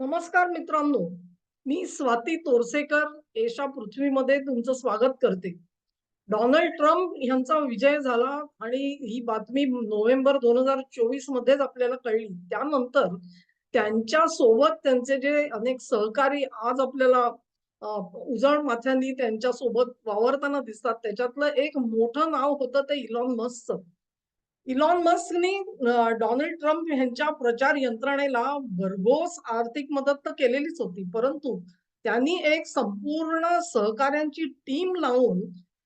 नमस्कार मित्रांनो मी स्वाती तोरसेकर एशा पृथ्वीमध्ये तुमचं स्वागत करते. डोनाल्ड ट्रम्प यांचा विजय झाला आणि ही बातमी नोव्हेंबर दोन हजार चोवीस मध्येच आपल्याला कळली. त्यानंतर त्यांच्यासोबत त्यांचे जे अनेक सहकारी आज आपल्याला उजळ माथ्यांनी त्यांच्यासोबत वावरताना दिसतात. त्याच्यातलं एक मोठं नाव होतं ते इलॉन मस्कचं इलॉन मस्कनी डोनाल्ड ट्रम्प यांच्या प्रचार यंत्रणेला भरघोस आर्थिक मदत तर केलेलीच होती परंतु त्यांनी एक संपूर्ण सहकाऱ्यांची टीम लावून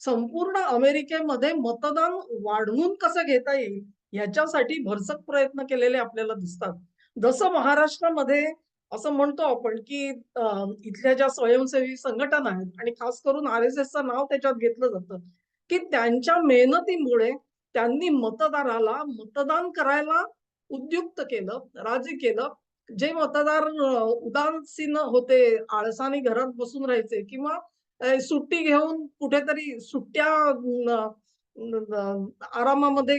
संपूर्ण अमेरिकेमध्ये मतदान वाढवून कसं घेता येईल याच्यासाठी भरसक प्रयत्न केलेले आपल्याला दिसतात. जसं महाराष्ट्रामध्ये असं म्हणतो आपण की इथल्या ज्या स्वयंसेवी संघटना आहेत आणि खास करून आर एस एसचं नाव त्याच्यात घेतलं जातं की त्यांच्या मेहनतीमुळे त्यांनी मतदाराला मतदान करायला उद्युक्त केलं राजी केलं. जे मतदार उदासीन होते आळसाने घरात बसून राहायचे किंवा सुट्टी घेऊन कुठेतरी सुट्ट्या आरामामध्ये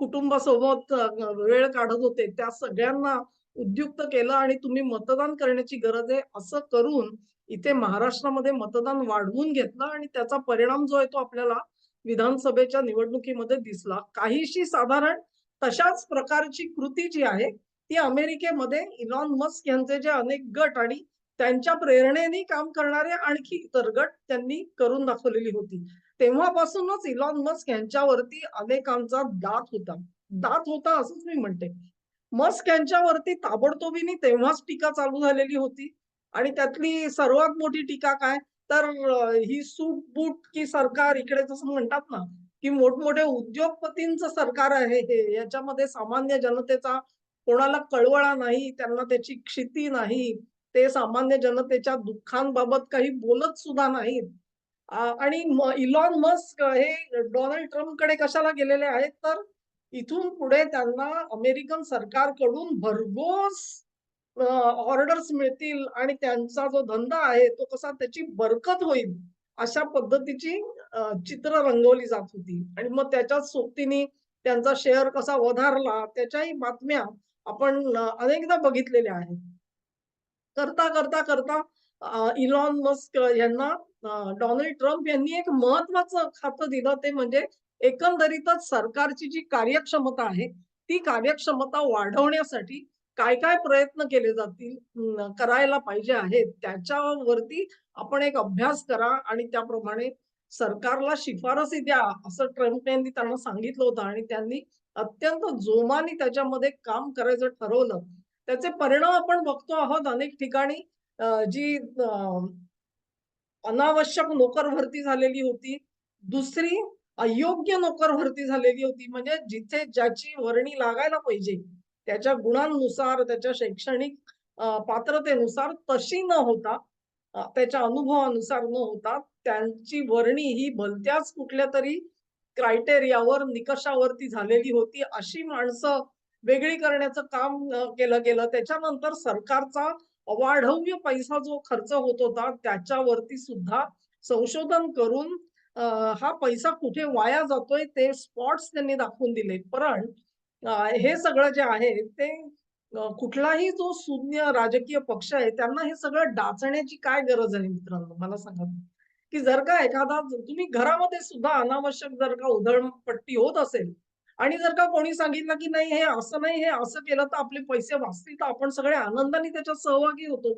कुटुंबासोबत वेळ काढत होते त्या सगळ्यांना उद्युक्त केलं आणि तुम्ही मतदान करण्याची गरज आहे असं करून इथे महाराष्ट्रामध्ये मतदान वाढवून घेतलं आणि त्याचा परिणाम जो आहे तो आपल्याला विधानसभेच्या निवडणुकीमध्ये दिसला. काहीशी साधारण तशाच प्रकारची कृती जी आहे ती अमेरिकेमध्ये इलॉन मस्क यांचे जे अनेक गट आणि त्यांच्या प्रेरणेने काम करणारे आणखी इतर गट त्यांनी करून दाखवलेली होती. तेव्हापासूनच इलॉन मस्क यांच्यावरती अनेकांचा दात होता. दात होता असंच मी म्हणते. मस्क यांच्यावरती ताबडतोबीने तेव्हाच टीका चालू झालेली होती. आणि त्यातली सर्वात मोठी टीका काय? तर ही सूट बूट की सरकार इकडे जसं म्हणतात ना की मोठमोठे उद्योगपतींचं सरकार आहे हे याच्यामध्ये सामान्य जनतेचा कोणाला कळवळा नाही त्यांना त्याची क्षिती नाही ते सामान्य जनतेच्या दुःखांबाबत काही बोलत सुद्धा नाहीत. आणि इलॉन मस्क हे डोनाल्ड ट्रम्पकडे कशाला गेलेले आहेत? तर इथून पुढे त्यांना अमेरिकन सरकारकडून भरघोस ऑर्डर्स मिळतील आणि त्यांचा जो धंदा आहे तो कसा त्याची बरकत होईल अशा पद्धतीची चित्र रंगवली जात होती. आणि मग त्याच्याच सोबतीने त्यांचा शेअर कसा वधारला त्याच्याही बातम्या आपण अनेकदा बघितलेल्या आहेत. करता करता करता इलॉन मस्क यांना डोनाल्ड ट्रम्प यांनी एक महत्वाचं खातं दिलं ते म्हणजे एकंदरीतच सरकारची जी कार्यक्षमता आहे ती कार्यक्षमता वाढवण्यासाठी काय काय प्रयत्न केले जातील करायला पाहिजे आहेत त्याच्यावरती आपण एक अभ्यास करा आणि त्याप्रमाणे सरकारला शिफारसी द्या असं ट्रम्प यांनी त्यांना सांगितलं होतं आणि त्यांनी अत्यंत जोमाने त्याच्यामध्ये काम करायचं ठरवलं. त्याचे परिणाम आपण बघतो आहोत अनेक ठिकाणी जी अनावश्यक नोकर भरती झालेली होती दुसरी अयोग्य नोकर भरती झालेली होती म्हणजे जिथे ज्याची वर्णी लागायला पाहिजे त्याच्या गुणांनुसार त्याच्या शैक्षणिक पात्रतेनुसार तशी न होता त्याच्या अनुभवानुसार न होता त्यांची वर्णी ही भलत्याच कुठल्या तरी क्रायटेरियावर निकषावरती झालेली होती. अशी माणसं वेगळी करण्याचं काम केलं गेलं. त्याच्यानंतर सरकारचा अवाढव्य पैसा जो खर्च होत होता त्याच्यावरती सुद्धा संशोधन करून हा पैसा कुठे वाया जातोय ते स्पॉट्स त्यांनी दाखवून दिले पण हे सगळं जे आहे ते कुठलाही जो शून्य राजकीय पक्ष आहे त्यांना हे सगळं डाचण्याची काय गरज आहे मित्रांनो? मला सांगा. की जर का एखादा तुम्ही घरामध्ये सुद्धा अनावश्यक जर का उधळपट्टी होत असेल आणि जर का कोणी सांगितलं की नाही हे असं नाही हे असं केलं तर आपले पैसे वाचतील तर आपण सगळे आनंदाने त्याच्यात सहभागी होतो.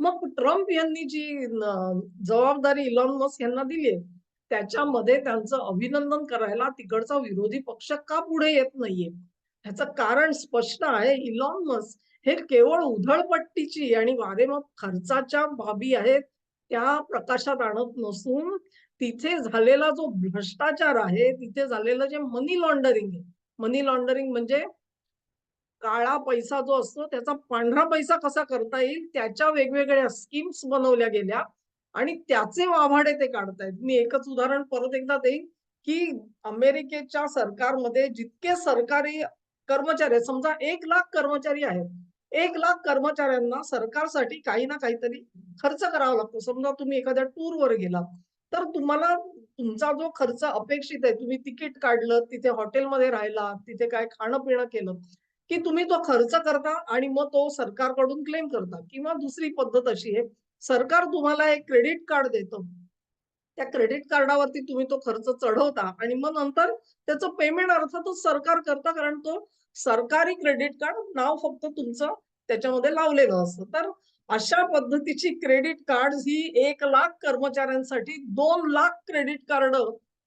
मग ट्रम्प यांनी जी जबाबदारी इलॉन मस्क यांना दिली आहे त्याच्यामध्ये त्यांचं अभिनंदन करायला तिकडचा विरोधी पक्ष का पुढे येत नाहीये? ह्याचं कारण स्पष्ट आहे. इलॉन मस्क हे केवळ उधळपट्टीची आणि वारेमाप खर्चाच्या बाबी आहेत त्या प्रकाशात आणत नसून तिथे झालेला जो भ्रष्टाचार आहे तिथे झालेलं जे मनी लॉन्डरिंग आहे. मनी लॉन्डरिंग म्हणजे काळा पैसा जो असतो त्याचा पांढरा पैसा कसा करता येईल त्याच्या वेगवेगळ्या स्कीम्स बनवल्या गेल्या आणि त्याचे वाभाडे ते काढतायत मी एकच उदाहरण परत एकदा देईन की अमेरिकेच्या सरकारमध्ये जितके सरकारी कर्मचारी आहेत. समजा एक लाख कर्मचारी आहेत. एक लाख कर्मचाऱ्यांना सरकारसाठी काही ना काहीतरी खर्च करावा लागतो. समजा तुम्ही एखाद्या टूरवर गेला तर तुम्हाला तुमचा जो खर्च अपेक्षित आहे तुम्ही तिकीट काढलं तिथे हॉटेलमध्ये राहिला तिथे काय खाणं पिणं केलं की तुम्ही तो खर्च करता आणि मग तो सरकारकडून क्लेम करता. किंवा दुसरी पद्धत अशी आहे सरकार तुम्हाला एक क्रेडिट कार्ड देतं. त्या क्रेडिट कार्डावरती तुम्ही तो खर्च चढवता आणि मग नंतर त्याचं पेमेंट अर्थातच सरकार करता कारण तो सरकारी क्रेडिट कार्ड नाव फक्त तुमचं त्याच्यामध्ये लावलेलं असतं. तर अशा पद्धतीची क्रेडिट कार्ड ही एक लाख कर्मचाऱ्यांसाठी दोन लाख क्रेडिट कार्ड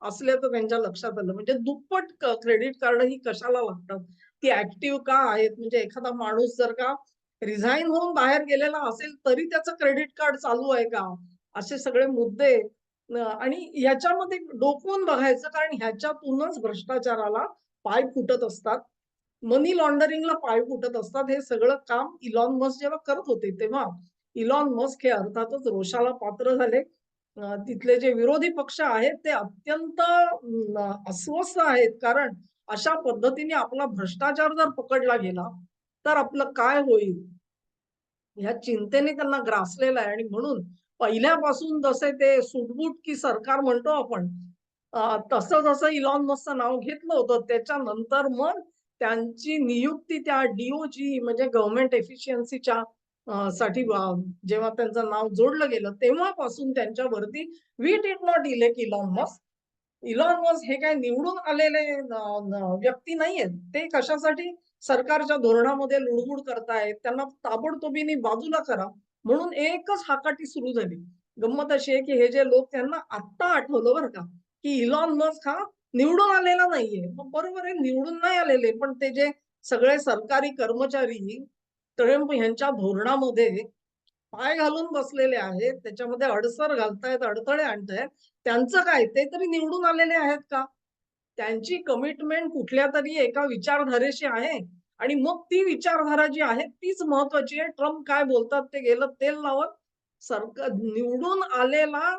असल्याचं त्यांच्या लक्षात आलं. म्हणजे दुप्पट क्रेडिट कार्ड ही कशाला लागतात? ती ऍक्टिव्ह का आहेत? म्हणजे एखादा माणूस जर का रिझाईन होऊन बाहेर गेलेला असेल तरी त्याचं क्रेडिट कार्ड चालू आहे का? असे सगळे मुद्दे. आणि याच्यामध्ये डोकवून बघायचं कारण ह्याच्यातूनच भ्रष्टाचाराला पाय फुटत असतात. मनी लॉन्डरिंगला पाय फुटत असतात हे सगळं काम इलॉन मस्क जेव्हा करत होते तेव्हा इलॉन मस्क हे अर्थातच रोषाला पात्र झाले. तिथले जे विरोधी पक्ष आहेत ते अत्यंत अस्वस्थ आहेत. कारण अशा पद्धतीने आपला भ्रष्टाचार जर पकडला गेला तर आपलं काय होईल? ह्या चिंतेने त्यांना ग्रासलेलं आहे. आणि म्हणून पहिल्यापासून जसे ते सुटबुट की सरकार म्हणतो आपण तसं जसं इलॉन मस्कचं नाव घेतलं होतं त्याच्यानंतर मग त्यांची नियुक्ती त्या डीओजी म्हणजे गव्हर्नमेंट एफिशियन्सीच्या साठी जेव्हा त्यांचं नाव जोडलं गेलं तेव्हापासून त्यांच्यावरती we did not elect Elon Musk Elon Musk हे काय निवडून आलेले व्यक्ती नाहीयेत. ते कशासाठी सरकारच्या धोरणामध्ये लुडबुड करतायत त्यांना ताबडतोबीने बाजूला करा. म्हणून एकच हाकाटी सुरू झाली. गंमत अशी आहे की हे जे लोक त्यांना आत्ता आठवलं बरं का की इलॉन मस्क हा निवडून आलेला नाहीये. मग बरोबर आहे निवडून नाही आलेले. पण ते जे सगळे सरकारी कर्मचारी ट्रम्प यांच्या धोरणामध्ये पाय घालून बसलेले आहेत त्याच्यामध्ये अडसर घालतायत अडथळे आणतायत त्यांचं काय? ते तरी निवडून आलेले आहेत का? त्यांची कमिटमेंट कुठल्या तरी एका विचारधारेशी आहे? आणि मग ती विचारधारा जी आहे तीच महत्वाची आहे. ट्रम्प काय बोलतात ते गेलं तेल लावत. सरकार निवडून आलेला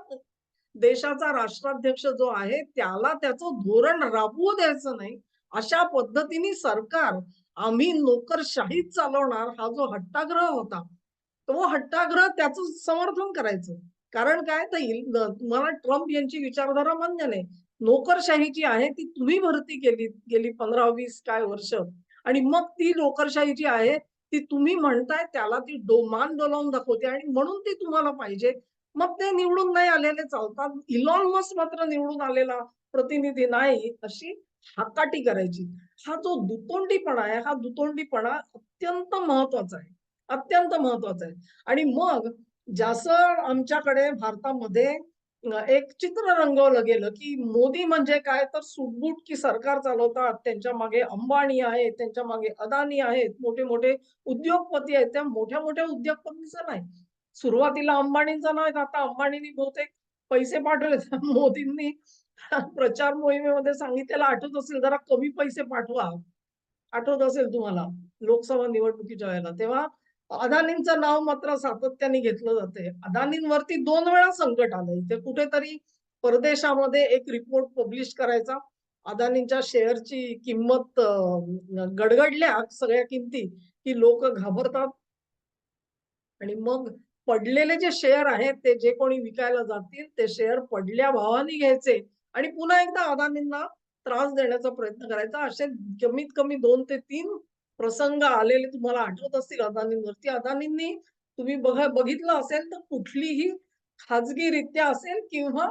देशाचा राष्ट्राध्यक्ष जो आहे त्याला त्याचं धोरण राबवू द्यायचं नाही. अशा पद्धतीने सरकार आम्ही नोकरशाहीत चालवणार हा जो हट्टाग्रह होता तो हट्टाग्रह त्याचं समर्थन करायचं. कारण काय? तर तुम्हाला ट्रम्प यांची विचारधारा मान्य नाही. नोकरशाही जी आहे ती तुम्ही भरती केली गेली पंधरा वीस काय वर्ष. आणि मग ती नोकरशाही जी आहे ती तुम्ही म्हणताय त्याला ती डोमान डोलावून दाखवते. आणि म्हणून ती तुम्हाला पाहिजे. मग ते निवडून नाही आलेले चालतात. इलॉन मस्क मात्र निवडून आलेला प्रतिनिधी नाही अशी हाकाटी करायची. हा जो दुतोंडीपणा आहे हा दुतोंडीपणा अत्यंत महत्त्वाचा आहे. अत्यंत महत्त्वाचा आहे. आणि मग जसं आमच्याकडे भारतामध्ये एक चित्र रंगवलं गेलं की मोदी म्हणजे काय? तर सुटबुट की सरकार चालवतात. त्यांच्या मागे अंबानी आहेत त्यांच्या मागे अदानी आहेत. मोठे मोठे उद्योगपती आहेत. त्या मोठ्या मोठ्या उद्योगपतीचं नाही. सुरुवातीला अंबाणींचा नाही आता अंबाणींनी बहुतेक पैसे पाठवले. मोदींनी प्रचार मोहिमेमध्ये सांगितलेलं आठवत असेल जरा कमी पैसे पाठवा. आठवत असेल तुम्हाला लोकसभा निवडणुकीच्या वेळेला. तेव्हा अदानींचं नाव मात्र सातत्याने घेतलं जाते. अदानींवरती दोन वेळा संकट आलं. इथे कुठेतरी परदेशामध्ये एक रिपोर्ट पब्लिश करायचा. अदानींच्या शेअरची किंमत गडगडल्या सगळ्या किमती की लोक घाबरतात. आणि मग पडलेले जे शेअर आहेत ते जे कोणी विकायला जातील ते शेअर पडल्या भावाने घ्यायचे आणि पुन्हा एकदा अदानींना त्रास देण्याचा प्रयत्न करायचा. असे कमीत कमी दोन ते तीन प्रसंग आलेले तुम्हाला आठवत असतील अदानींवरती. अदानींनी तुम्ही बघा बघितलं असेल तर कुठलीही खाजगीरित्या असेल किंवा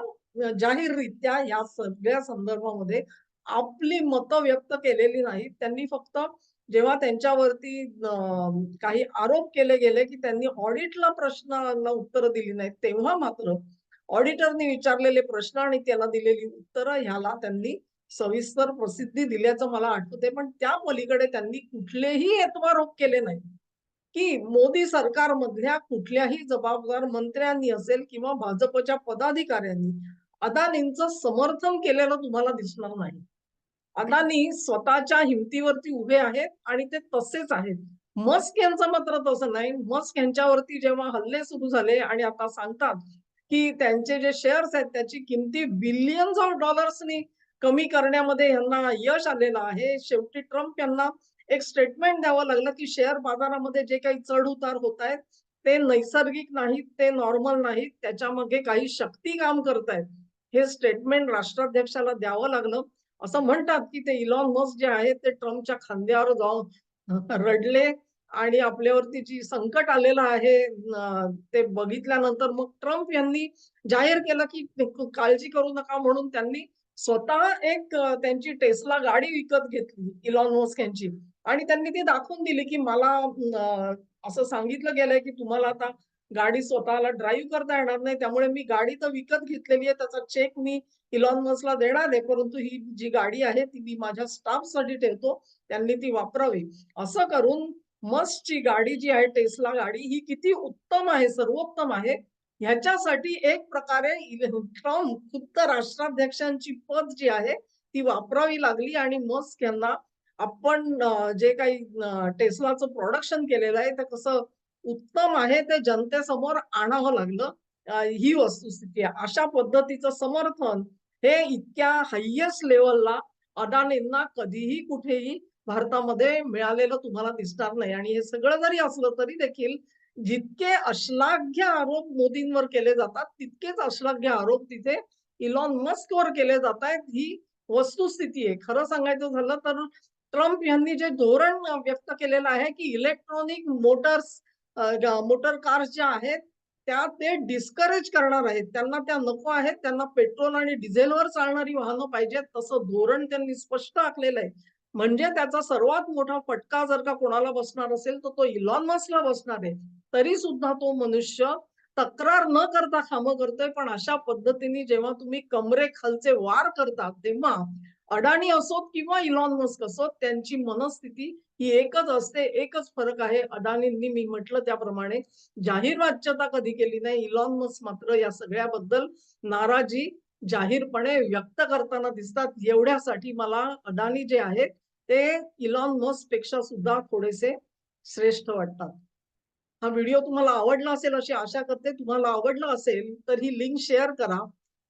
जाहीररित्या या सगळ्या संदर्भामध्ये आपली मतं व्यक्त केलेली नाहीत. त्यांनी फक्त जेव्हा त्यांच्यावरती काही आरोप केले गेले की त्यांनी ऑडिटला प्रश्नांना उत्तरं दिली नाहीत तेव्हा मात्र ऑडिटरनी विचारलेले प्रश्न आणि त्याला दिलेली उत्तरं ह्याला त्यांनी सविस्तर प्रसिद्धी दिल्याचं मला आठवते पण त्या पलीकडे त्यांनी कुठलेही एतवारोप केले नाही की मोदी सरकारमधल्या कुठल्याही जबाबदार मंत्र्यांनी असेल किंवा भाजपच्या पदाधिकाऱ्यांनी अदानींचं समर्थन केलेलं तुम्हाला दिसणार नाही. अदानी स्वतःच्या हिमतीवरती उभे आहेत आणि ते तसेच आहेत. मस्क यांचं मात्र तसं नाही. मस्क यांच्यावरती जेव्हा हल्ले सुरू झाले आणि आता सांगतात की त्यांचे जे शेअर्स आहेत त्याची किमती बिलियन्स ऑफ डॉलर्सनी कमी करण्यामध्ये यांना यश आलेलं आहे. शेवटी ट्रम्प यांना एक स्टेटमेंट द्यावं लागलं की शेअर बाजारामध्ये जे काही चढ उतार होत आहेत ते नैसर्गिक नाहीत ते नॉर्मल नाहीत त्याच्यामागे काही शक्ती काम करतायत हे स्टेटमेंट राष्ट्राध्यक्षाला द्यावं लागलं. असं म्हणतात की ते इलॉन मस्क जे आहे ते ट्रम्पच्या खांद्यावर जाऊन रडले आणि आपल्यावरती जी संकट आलेलं आहे ते बघितल्यानंतर मग ट्रम्प यांनी जाहीर केलं की काळजी करू नका म्हणून त्यांनी स्वतः एक त्यांची टेस्ला गाडी विकत घेतली इलॉन मस्क यांची. आणि त्यांनी ती दाखवून दिली की मला असं सांगितलं गेलंय की तुम्हाला आता गाडी स्वतःला ड्राईव्ह करता येणार नाही. त्यामुळे मी गाडी तर विकत घेतलेली आहे. त्याचा चेक मी इलॉन मस्कला देणार आहे. परंतु ही जी गाडी आहे ती मी माझ्या स्टाफसाठी ठेवतो. त्यांनी ती वापरावी. असं करून मस्कची गाडी जी आहे टेस्ला गाडी ही किती उत्तम आहे सर्वोत्तम आहे ह्याच्यासाठी एक प्रकारे ट्रम्प खुद्द राष्ट्राध्यक्षांची पद जी आहे ती वापरावी लागली आणि मस्क यांना आपण जे काही टेस्लाचं प्रोडक्शन केलेलं आहे ते कसं उत्तम आहे ते जनतेसमोर आणावं लागलं. ही वस्तुस्थिती आहे. अशा पद्धतीचं समर्थन हे इतक्या हायेस्ट लेवलला अदानींना कधीही कुठेही भारतामध्ये मिळालेलं तुम्हाला दिसणार नाही. आणि हे सगळं जरी असलं तरी देखील जितके अश्लाघ्य आरोप मोदींवर केले जातात तितकेच अश्लाघ्य आरोप तिथे इलॉन मस्कवर केले जात आहेत ही वस्तुस्थिती आहे. खरं सांगायचं झालं तर ट्रम्प यांनी जे धोरण व्यक्त केलेलं आहे की इलेक्ट्रॉनिक मोटर्स मोटर कार्स ज्या आहेत त्या ते डिस्करेज करणार आहेत. त्यांना त्या नको आहेत. त्यांना पेट्रोल आणि डिझेलवर चालणारी वाहनं पाहिजेत. तसं धोरण त्यांनी स्पष्ट आखलेलं आहे. म्हणजे त्याचा सर्वात मोठा फटका जर का कोणाला बसणार असेल तर तो इलॉन मस्कला बसणार आहे. तरी सुद्धा तो मनुष्य तक्रार न करता कामं करतोय. पण अशा पद्धतीने जेव्हा तुम्ही कमरे खालचे वार करता तेव्हा अडाणी असोत किंवा इलॉन मस्क असोत त्यांची मनस्थिती ही एकच असते एकच फरक आहे. अडाणींनी मी म्हटलं त्याप्रमाणे जाहीर वाच्यता कधी केली नाही. इलॉन मस्क मात्र या सगळ्याबद्दल नाराजी जाहीरपणे व्यक्त करताना दिसतात. एवढ्यासाठी मला अडाणी जे आहेत ते इलॉन मस्कपेक्षा सुद्धा थोडेसे श्रेष्ठ वाटतात. हा व्हिडिओ तुम्हाला आवडला असेल अशी आशा करते. तुम्हाला आवडला असेल तर ही लिंक शेअर करा.